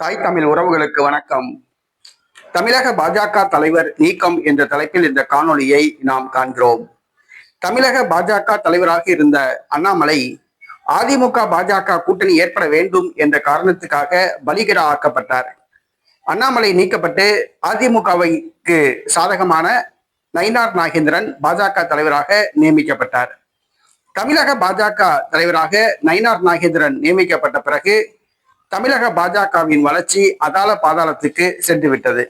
தாய் தமிழ் உறவுகளுக்கு வணக்கம். தமிழக பாஜக தலைவர் நீக்கம் என்ற தலைப்பில் இந்த காணொளியை நாம் காண்கிறோம். தமிழக பாஜக தலைவராக இருந்த அண்ணாமலை அதிமுக பாஜக கூட்டணி ஏற்பட வேண்டும் என்ற காரணத்துக்காக பலிகடா ஆக்கப்பட்டார் அண்ணாமலை நீக்கப்பட்டு அதிமுகவைக்கு சாதகமான நயினார் நாகேந்திரன் பாஜக தலைவராக நியமிக்கப்பட்டார். தமிழக பாஜக தலைவராக நயினார் நாகேந்திரன் நியமிக்கப்பட்ட பிறகு தமிழக பாஜகவின் வளர்ச்சி அதால பாதாளத்துக்கு சென்று விட்டது.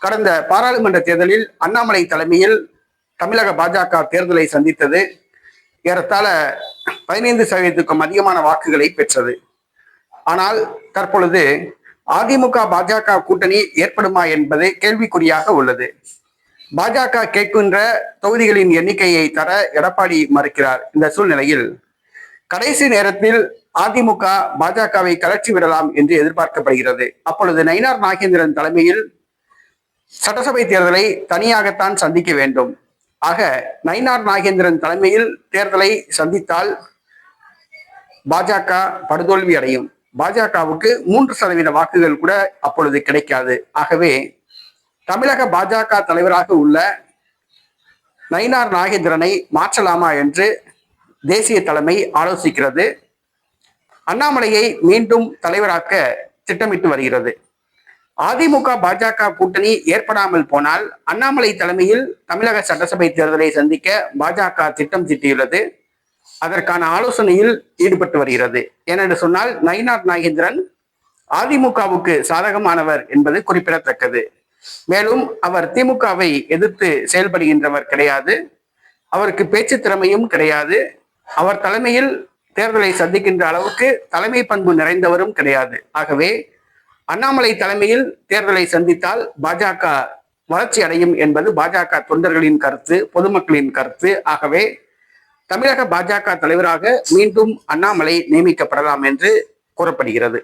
கடந்த பாராளுமன்ற தேர்தலில் அண்ணாமலை தலைமையில் தமிழக பாஜக தேர்தலை சந்தித்தது. ஏறத்தாழ பதினைந்து சதவீதத்துக்கும் அதிகமான வாக்குகளை பெற்றது. ஆனால் தற்பொழுது அதிமுக பாஜக கூட்டணி ஏற்படுமா என்பது கேள்விக்குறியாக உள்ளது. பாஜக கேட்கின்ற தொகுதிகளின் எண்ணிக்கையை தர எடப்பாடி மறுக்கிறார். இந்த சூழ்நிலையில் கடைசி நேரத்தில் அதிமுக பாஜகவை கலற்றி விடலாம் என்று எதிர்பார்க்கப்படுகிறது. அப்பொழுது நயினார் நாகேந்திரன் தலைமையில் சட்டசபை தேர்தலை தனியாகத்தான் சந்திக்க வேண்டும். ஆக நயினார் நாகேந்திரன் தலைமையில் தேர்தலை சந்தித்தால் பாஜக படுதோல்வி அடையும். பாஜகவுக்கு மூன்று சதவீத வாக்குகள் கூட அப்பொழுது கிடைக்காது. ஆகவே தமிழக பாஜக தலைவராக உள்ள நயினார் நாகேந்திரனை மாற்றலாமா என்று தேசிய தலைமை ஆலோசிக்கிறது. அண்ணாமலையை மீண்டும் தலைவராக்க திட்டமிட்டு வருகிறது. அதிமுக பாஜக கூட்டணி ஏற்படாமல் போனால் அண்ணாமலை தலைமையில் தமிழக சட்டசபை தேர்தலை சந்திக்க பாஜக திட்டம் தீட்டியுள்ளது. அதற்கான ஆலோசனையில் ஈடுபட்டு வருகிறது. ஏனென்று சொன்னால் நயினார் நாகேந்திரன் அதிமுகவுக்கு சாதகமானவர் என்பது குறிப்பிடத்தக்கது. மேலும் அவர் திமுகவை எதிர்த்து செயல்படுகின்றவர் கிடையாது. அவருக்கு பேச்சு திறமையும் கிடையாது. அவர் தலைமையில் தேர்தலை சந்திக்கின்ற அளவுக்கு தலைமை பண்பு நிறைந்தவரும் கிடையாது. ஆகவே அண்ணாமலை தலைமையில் தேர்தலை சந்தித்தால் பாஜக வளர்ச்சி அடையும் என்பது பாஜக தொண்டர்களின் கருத்து பொதுமக்களின் கருத்து. ஆகவே தமிழக பாஜக தலைவராக மீண்டும் அண்ணாமலை நியமிக்கப்படலாம் என்று கூறப்படுகிறது.